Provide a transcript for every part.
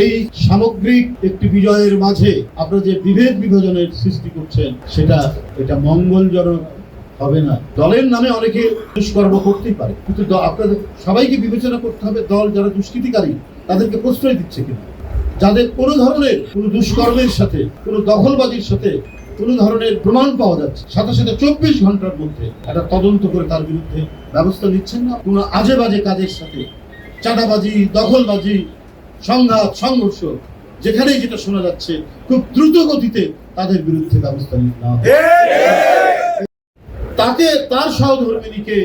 এই সামগ্রিক একটি বিজয়ের মাঝে আপনারা যে বিভেদ বিভাজনের সৃষ্টি করছেন, সেটা, এটা মঙ্গলজনক হবে না। দলের নামে অনেকে দুষ্কর্ম করতেই পারে। কিন্তু আপনাদের, সবাইকে বিবেচনা করতে হবে, দল যারা দুষ্কৃতিকারী, তাদেরকে প্রশ্রয় দিচ্ছে কিনা। যাদের কোনো ধরনের কোনো দুষ্কর্মের সাথে, কোনো দখলবাজির সাথে কোনো ধরনের প্রমাণ পাওয়া যাচ্ছে, সাথে সাথে চব্বিশ ঘণ্টার মধ্যে একটা তদন্ত করে তার বিরুদ্ধে ব্যবস্থা নিচ্ছেন না? কোনো আজে বাজে কাজের সাথে, চাঁদাবাজি, দখলবাজি সংঘাত সংঘর্ষ যেখানেই যেটা শোনা যাচ্ছে খুব দ্রুত গতিতে তাদের বিরুদ্ধে ব্যবস্থা নিতে নেওয়া তাকে তার সহধর্মিনীকে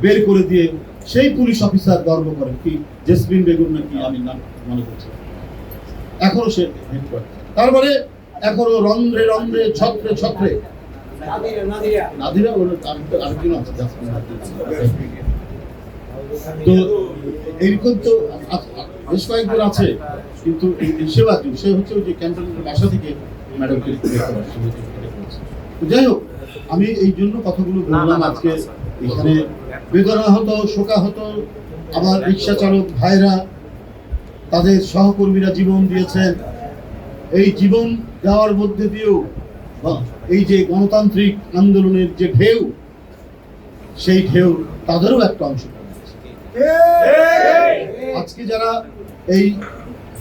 বের করে দিয়ে সেই পুলিশ অফিসার গর্ব করেন কি জেসমিন বেগম নাকি আমি নাম মনে করছি এখনও সে হেড করে তার মানে এখনও রন্ধ্রে রন্ধ্রে ছত্রে ছত্রে। নাদিরা আরেকটা- আরেকজন আছে জাসমিন নাদিরা। তো এইরকম তো বেশ কয়েকজন আছে কিন্তু সেবা কেউ সে হচ্ছে ওই যে ক্যান্টনমেন্টের বাসা থেকে ম্যাডামকে যাই হোক আমি এই জন্য কথাগুলো বললাম আজকে। এখানে বেদনা হতো শোকা হতো আবার রিক্সা চালক ভাইরা তাদের সহকর্মীরা জীবন দিয়েছেন। এই জীবন দেওয়ার মধ্যে দিয়েও এই যে গণতান্ত্রিক আন্দোলনের যে ঢেউ সেই ঢেউ তাদেরও একটা অংশ। আজকে যারা এই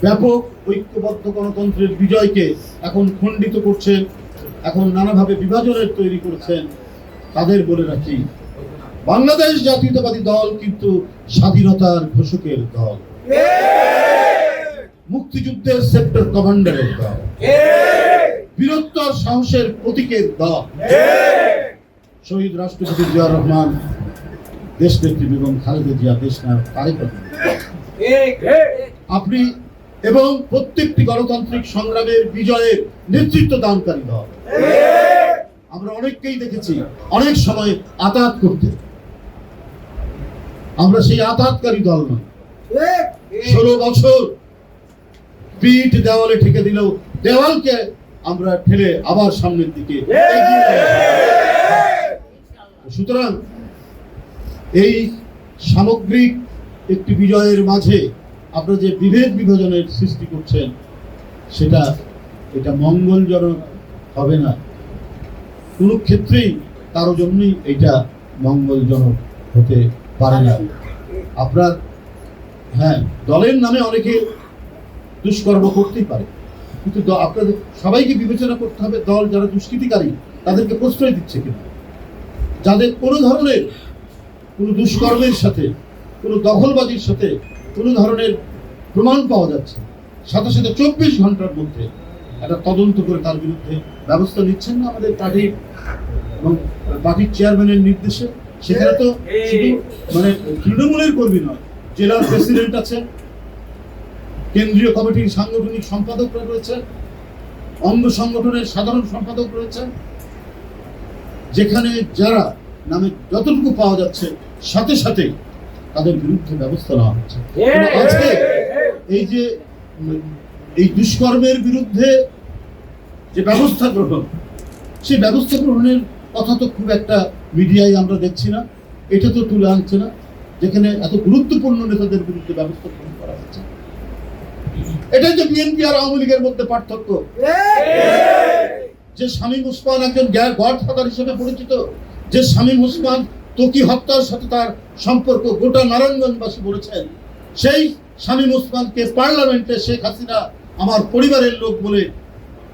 ব্যাপক ঐক্যবদ্ধ গণতন্ত্রের বিজয়কে এখন খণ্ডিত করছেন এখন নানাভাবে বিভাজনের তৈরি করছেন তাদের বলে রাখি বাংলাদেশ জাতীয়তাবাদী দল কিন্তু স্বাধীনতার ঘোষকের দল। মুক্তিযুদ্ধের সেক্টর কমান্ডারের দল। বীরত্বর সাহসের প্রতীকের দল। শহীদ রাষ্ট্রপতি জিয়া রহমান দেশ নেত্রী বেগম খালেদা জিয়া দেশ আপনি এবং প্রত্যেকটি গণতান্ত্রিক সংগ্রামের বিজয়ের নেতৃত্ব দানকারী দল। আমরা অনেককেই দেখেছি, অনেক সময় আতাত করতে। আমরা সেই আতাতকারী দল নয় ষোলো বছর পিঠ দেওয়ালে ঠেকে দিলেও দেওয়ালকে আমরা ঠেলে আবার সামনের দিকে সুতরাং এই সামগ্রিক একটি বিজয়ের মাঝে আপনারা যে বিভেদ বিভাজনের সৃষ্টি করছেন, সেটা, এটা মঙ্গলজনক হবে না। কোনো ক্ষেত্রেই কারও জন্যই এটা মঙ্গলজনক হতে পারে না। আপনার হ্যাঁ দলের নামে অনেকে দুষ্কর্ম করতেই পারে। কিন্তু আপনাদের, সবাইকে বিবেচনা করতে হবে দল যারা দুষ্কৃতিকারী, তাদেরকে প্রশ্রয় দিচ্ছে কিনা। যাদের কোনো ধরনের কোনো দুষ্কর্মের সাথে, কোনো দখলবাজির সাথে কোনো ধরনের প্রমাণ পাওয়া যাচ্ছে সাথে সাথে চব্বিশ ঘণ্টার মধ্যে একটা তদন্ত করে তার বিরুদ্ধে ব্যবস্থা নিচ্ছেন না আমাদের পার্টির এবং পার্টির চেয়ারম্যানের নির্দেশে। সেখানে তো শুধু মানে তৃণমূলের কর্মী নয় জেলার প্রেসিডেন্ট আছে কেন্দ্রীয় কমিটির সাংগঠনিক সম্পাদকরা রয়েছে অঙ্গ সংগঠনের সাধারণ সম্পাদক রয়েছে যেখানে যারা নামে যতটুকু পাওয়া যাচ্ছে সাথে সাথে তাদের বিরুদ্ধে ব্যবস্থা নেওয়া হচ্ছে। আজকে এই যে এই দুষ্কর্মের বিরুদ্ধে যে ব্যবস্থা গ্রহণ সেই ব্যবস্থা গ্রহণের কথা তো খুব একটা মিডিয়ায় আমরা দেখছি না। এটা তো তুলে আনছে না। যেখানে এত গুরুত্বপূর্ণ নেতাদের বিরুদ্ধে ব্যবস্থা গ্রহণ করা হচ্ছে। এটাই তো বিএনপি আর আওয়ামী লীগের মধ্যে পার্থক্য। যে শামীম ওসমান একজন গড ফাদার হিসেবে পরিচিত যে শামীম ওসমান তকি হত্যার সাথে তার সম্পর্ক গোটা নারায়ণগঞ্জবাসী বলেছেন। সেই শামীম ওসমানকে পার্লামেন্টে শেখ হাসিনা আমার পরিবারের লোক বলে,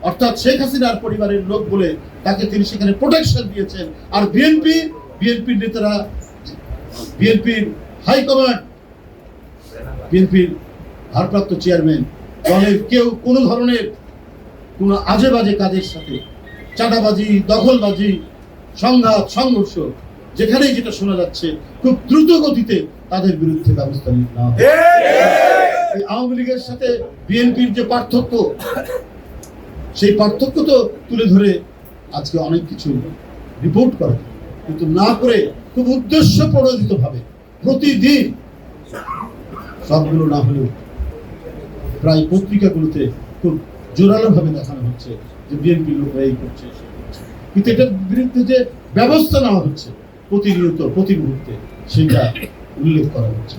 অর্থাৎ শেখ হাসিনার পরিবারের লোক বলে তাকে তিনি সেখানে প্রোটেকশন দিয়েছেন। আর বিএনপি, বিএনপির নেতারা, বিএনপির হাইকমান্ড বিএনপির ভারপ্রাপ্ত চেয়ারম্যান দলের কেউ কোনো ধরনের কোনো আজে বাজে কাজের সাথে চাঁদাবাজি, দখলবাজি, সংঘাত, সংঘর্ষ যেখানেই যেটা শোনা যাচ্ছে খুব দ্রুত গতিতে তাদের বিরুদ্ধে ব্যবস্থা নিতে নেওয়া হবে। আওয়ামী লীগের সাথে বিএনপির যে পার্থক্য সেই পার্থক্য তো তুলে ধরে আজকে অনেক কিছু রিপোর্ট করে কিন্তু না করে খুব উদ্দেশ্য প্রণোদিত ভাবে প্রতিদিন সবগুলো না হলেও প্রায় পত্রিকাগুলোতে খুব জোরালো ভাবে দেখানো হচ্ছে যে বিএনপি লোকরা এই করছে। কিন্তু এটার বিরুদ্ধে যে ব্যবস্থা নেওয়া হচ্ছে প্রতিনিয়ত প্রতি মুহূর্তে সেটা উল্লেখ করা হচ্ছে।